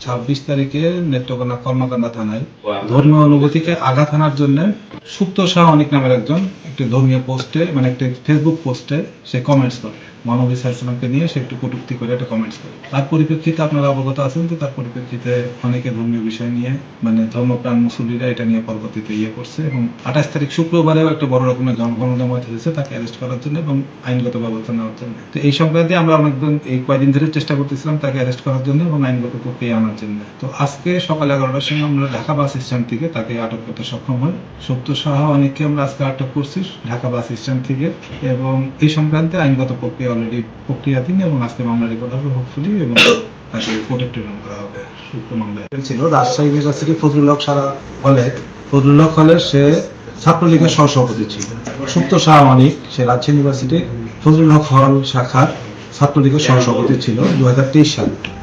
ছাব্বিশ তারিখে নেত্রকোনা কর্মকান্দা থানায় ধর্মীয় অনুভূতিকে আঘাত আনার জন্য সুপ্ত শাহ অনেক নামের একজন একটি ধর্মীয় পোস্টে মানে একটি ফেসবুক পোস্টে সে কমেন্টস করে। মানবী সাইসলামকে নিয়ে সে একটু কটুক্তি করে একটা কমেন্টস করে। তার পরিপ্রেক্ষিতে আপনারা অবগত আছেন যে তার পরিপ্রেক্ষিতে অনেকে ধর্মীয় বিষয় নিয়ে মানে ধর্মপ্রাণ মুসল্লিরা এটা নিয়ে পরবর্তীতে ইয়ে করছে এবং আঠাশ তারিখ শুক্রবারেও একটা বড় রকমের জনগণজমায়েত হয়েছে তাকে অ্যারেস্ট করার জন্য এবং আইনগত ব্যবস্থা নেওয়ার জন্য। তো এই সংক্রান্তে আমরা অনেকদিন, এই কয়েকদিন ধরে চেষ্টা করতেছিলাম তাকে অ্যারেস্ট করার জন্য এবং আইনগত প্রক্রিয়া আনার জন্য। তো আজকে সকাল এগারোটার সময় আমরা ঢাকা বাস স্ট্যান্ড থেকে তাকে আটক করতে সক্ষম হই। সত্য সহ অনেককে আমরা আজকে আটক করছি। ঢাকা বাস স্ট্যান্ড থেকে। এবং এই সংক্রান্তে আইনগত প্রক্রিয়া অলরেডি প্রক্রিয়াধীন এবং আজকে মামলা রেকর্ড হবে হোপফুলি এবং ছিল রাজশাহী ইউনিভার্সিটি ফজলুল হলে। হলে সে ছাত্রলীগের সহসভাপতি ছিল। সুপ্ত শাহ মানিক, সে রাজশাহী হল শাখার ছাত্রলীগের ছিল সালে।